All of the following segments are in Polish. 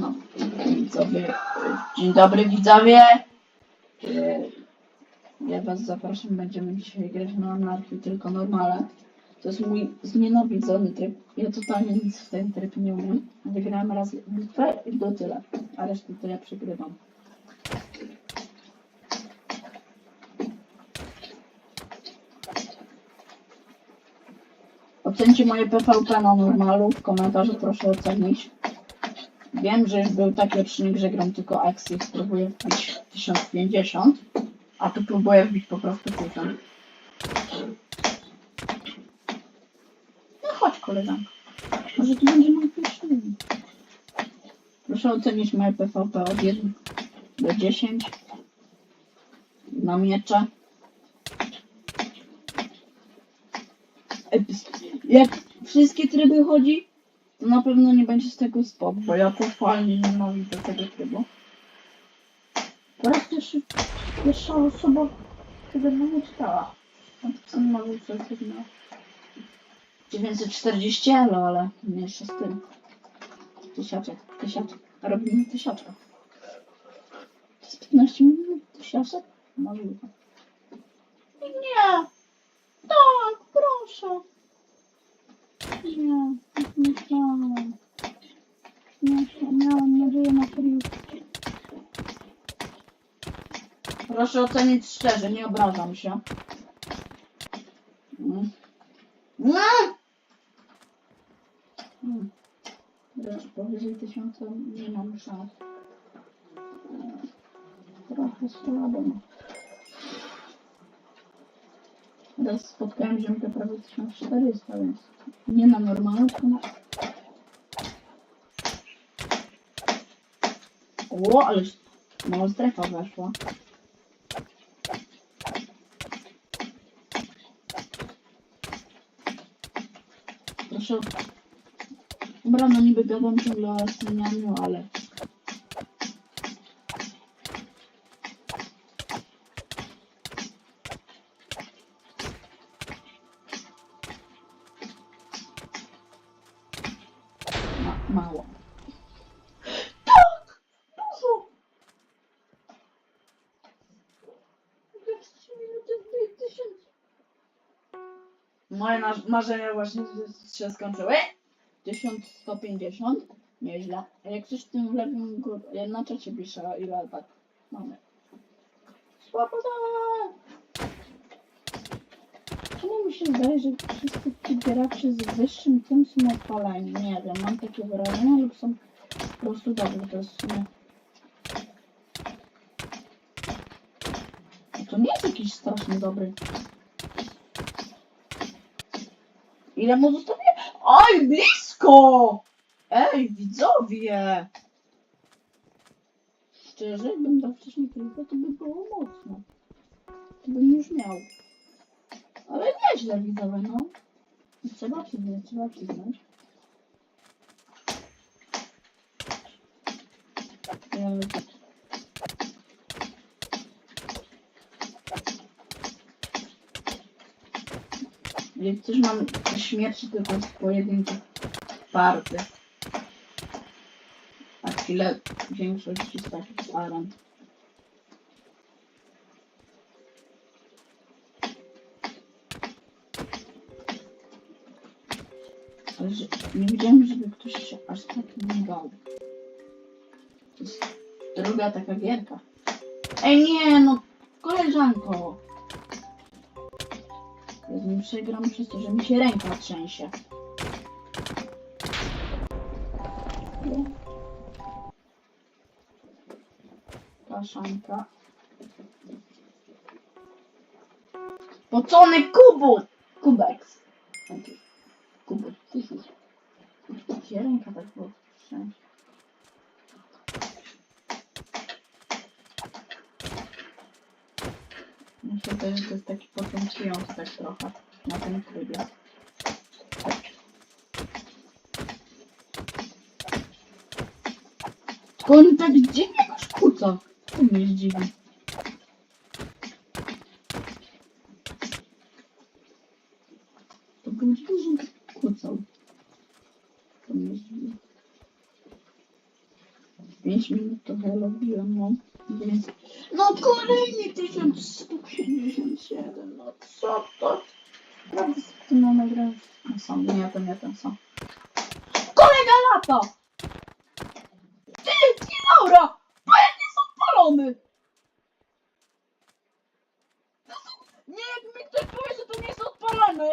No, widzowie. Dzień dobry widzowie. E, Ja was zapraszam, będziemy dzisiaj grać na anarchii, tylko normale. To jest mój znienawidzony tryb. Ja totalnie nic w ten tryb nie umiem. Wygrałem raz bitwę i do tyle. A resztę to ja przegrywam. Ocencie moje PvP na normalu. W komentarzu proszę ocenić. Wiem, że już był taki odcinek, że gram tylko akcję, spróbuję wbić 1050, a tu próbuję wbić po prostu 1000. No chodź koleżanko. Może to będzie mój pierwszy. Proszę ocenić moje PvP od 1 do 10. Na miecze. Jak wszystkie tryby chodzi, to na pewno nie będzie z tego spot, bo ja totalnie nienawidzę tego trybu. Po raz pierwszy, pierwsza osoba, która mnie czytała. A to co ma być na 940 elo, ale mniejsza z tym. Tysiaczek, tysiaczek. Robimy tysiaczka. To jest 15 minut tysiaczek? Możliwe. Nie! Tak, proszę. Nie, nie miałam nadzieję na kryjówki. Proszę ocenić szczerze, nie obrażam się. Mm. Mm. Mm. Powyżej tysiąca nie mam szans. Trochę słabo. No. Raz spotkałem ziomkę prawie 1400, więc nie na na... O, ale mała strefa weszła. Proszę. Dobra, no niby gadam ciągle o scenianiu, ale... mało. Tak! Dużo! Jak minuty. Moje marzenia marzenia właśnie się skończyły. 1150. Nieźle. A jak coś w tym lewym górę, na czacie pisze ile tak mamy. Słabo Czemu mi się zdaje, że wszyscy ci gracze z wyższym tym są odpaleni? Nie wiem, mam takie wrażenie lub są po prostu dobrzy. To jest w sumie... To nie jest jakiś strasznie dobry. Ile mu zostawię? Oj, blisko! Ej, widzowie! Szczerze, jakbym dał wcześniej tylko, to by było mocno. To bym już miał. Ale nieźle widzowie, no. Trzeba przyznać, trzeba przyznać. Jak też mam śmierci tylko z pojedynczych party. A chwilę większość z takich aren. Że nie widziałem, żeby ktoś się aż tak nie bał. To jest druga taka gierka. Ej nie, no koleżanko. Ja z nim przegram przez to, że mi się ręka trzęsie. Kaszanka. Pocony kubu! Kubeks. Taki. Kubek. Gdzie ręka tak było trzęsie? Myślę, że to jest taki początkujący tak trochę na tym trybie. Tylko on tak dziwnie jakoś kłóca. To mnie zdziwi. To był dziwny, że on tak kłócał. To mnie zdziwi. 5 minut trochę robiłem, no. No kolejny 1157, no co to? Prawie z tym nagrałem. No sam, nie, to nie ten sam. Kolega lata! Ty, Laura! Pojazd jest odpalony! No to- Nie, jak mi ktoś powie, że to nie jest odpalane!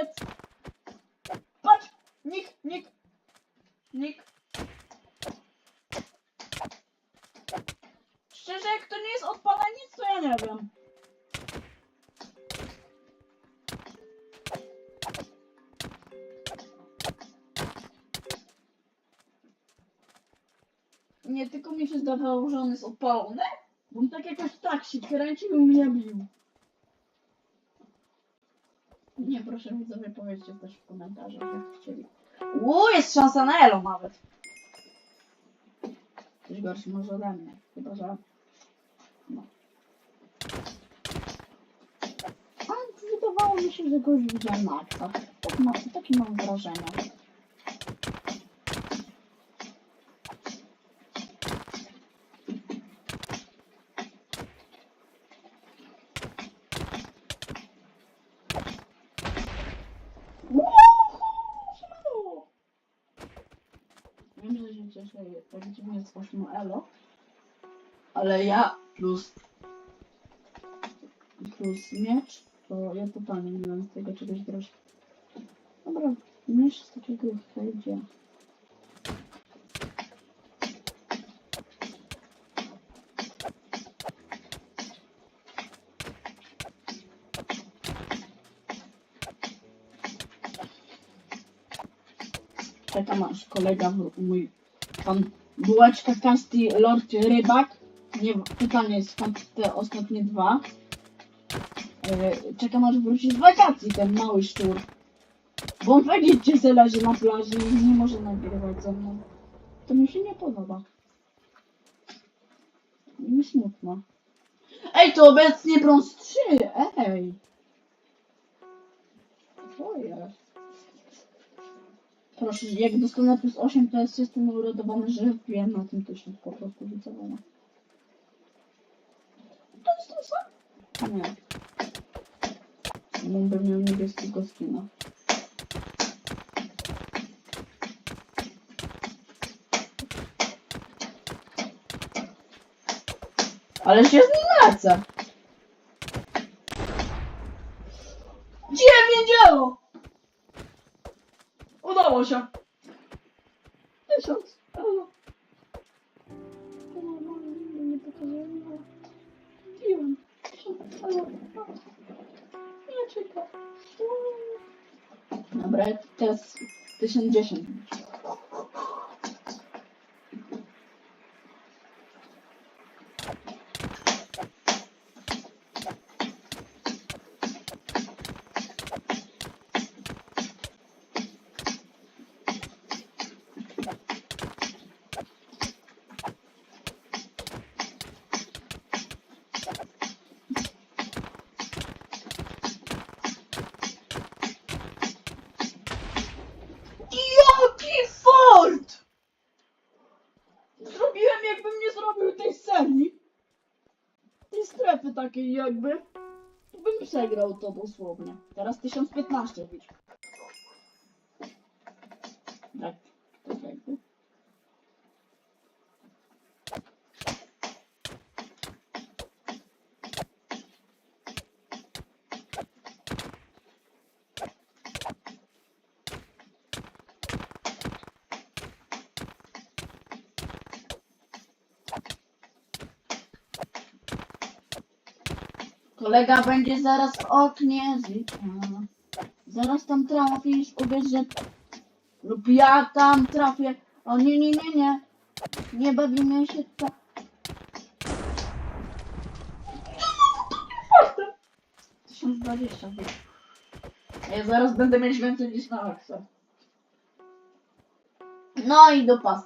Nie, tylko mi się zdawało, że on jest odpalony, bo on tak jakoś tak się kręcił i mnie bił. Nie, proszę widzowie, powiedzcie też w komentarzach, jak chcieli. Uuu, jest szansa na elo nawet. Coś gorszy może ode mnie, chyba że... No. A wydawało mi się, że go widziałem na. Tak takie mam wrażenie. Woohoo! Wiem, że się cieszę, tak dziwnie z 8 elo, ale ja plus plus miecz, to ja totalnie nie mam z tego czegoś grać. Dobra, miecz z takiego wejdzie. Czekam aż kolega mój pan Bułeczka Kasti Lord Rybak. Nie, pytanie skąd te ostatnie dwa. E, Czekam aż wróci z wakacji ten mały szczur. Bo on Egipcie se leży na plaży i nie może nagrywać ze mną. To mi się nie podoba. Mi smutno. Ej, to obecnie brąz 3! Ej! Co jest? Proszę, jak dostanę plus 8, to jest jestem urodowany, że wiem na tym tysiąc po prostu wycelowana. To jest to sam? Nie. Mógłbym miał niebieskiego skina. Ale się z nim lecę. Dziewięć euro! Się. Tysiąc euro. To normalnie. Dobra, teraz 1010. takiej jakby. To bym przegrał to dosłownie. Teraz 1015 bić. Tak, tak jakby. Kolega będzie zaraz oknie. Zaraz tam trafisz, uwierz, że... Lub ja tam trafię. O nie, nie, nie, nie. Nie bawimy się tak. 1020 chyba. Ja zaraz będę mieć więcej niż na akcję. No i do pas.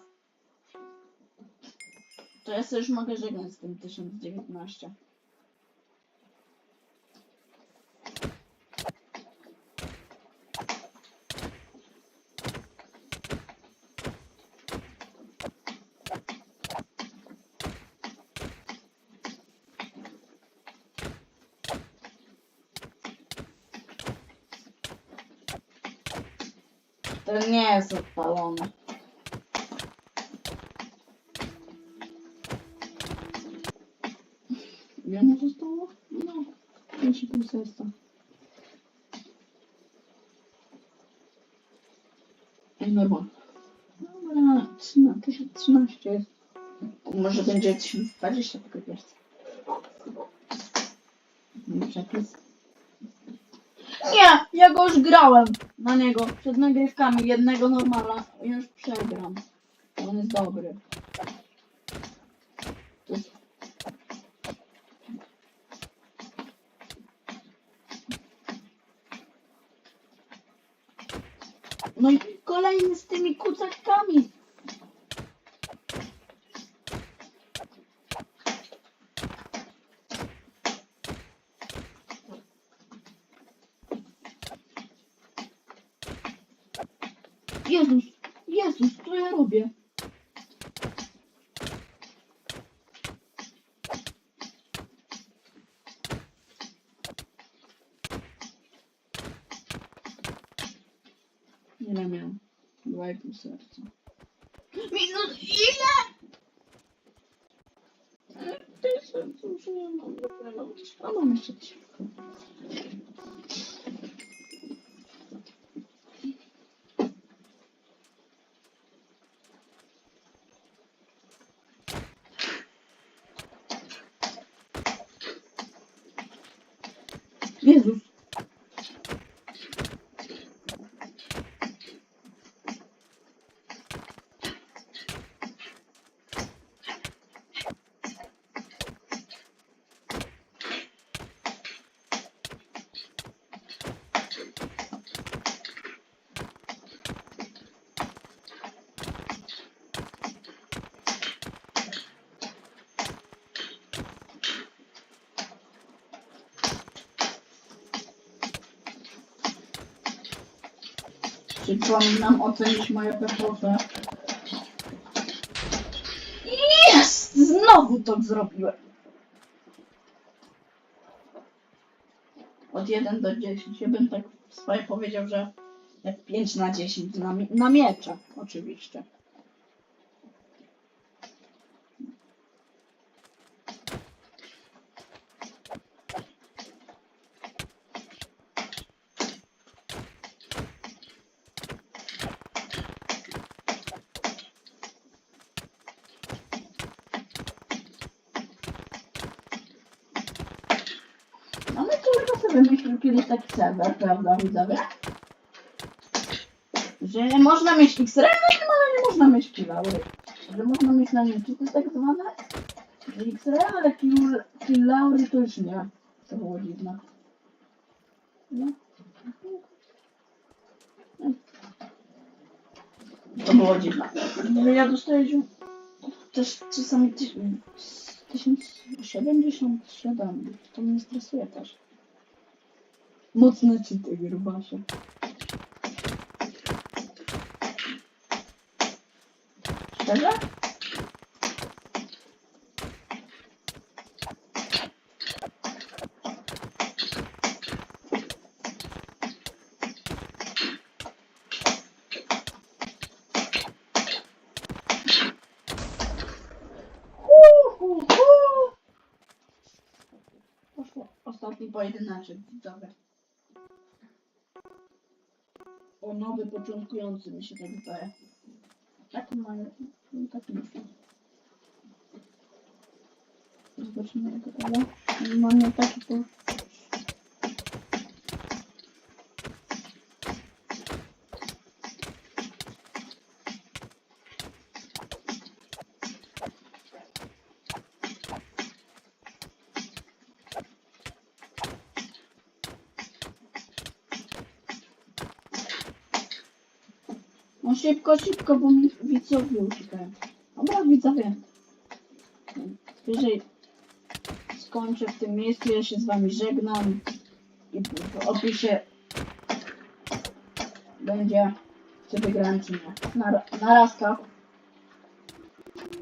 To ja sobie już mogę żegnać z tym 1019. To nie jest odpalone. Ile mu zostało? No, 5,5 serca. Ej, normal. Dobra, 13, 1013 jest. Może będzie 1020 po pierwsze. Nie przepis. Nie, ja go już grałem na niego przed nagrywkami jednego normala. Już przegram. On jest dobry. Ile miałem? Dwa i pół serca. Minus ile? Tysiąc, już nie mam. A mam jeszcze tysiąc. Jezus. Przypominam ocenić moje PPP. Jest! Znowu to zrobiłem. Od 1 do 10. Ja bym tak swoje powiedział, że jak 5 na 10 na, na miecze, oczywiście. No my tylko sobie wymyślił kiedyś taki serwer, prawda widzowie? Że można mieć X-Ray, ale nie można mieć Kilaury. Że można mieć na nim jest tak zwane? Że X-Ray, ale Kil- Kilaury to już nie. To było dziwne. No. To było dziwne. No ja dostaję ziom- też czasami tysiąc- 1077. To mnie stresuje też. Mocne czyty, grubasie. Szczerze? Poszło ostatni pojedyneczek widzowy. O nowy początkujący mi się tak wydaje. Taki mają, taki myślę. Zobaczymy jak to. Mamy taki po... No szybko, szybko, bo mi widzowie uciekają. Dobra, widzowie. Wyżej skończę w tym miejscu, ja się z wami żegnam. I w opisie będzie, czy wygrałem, czy nie. Na, na razkach.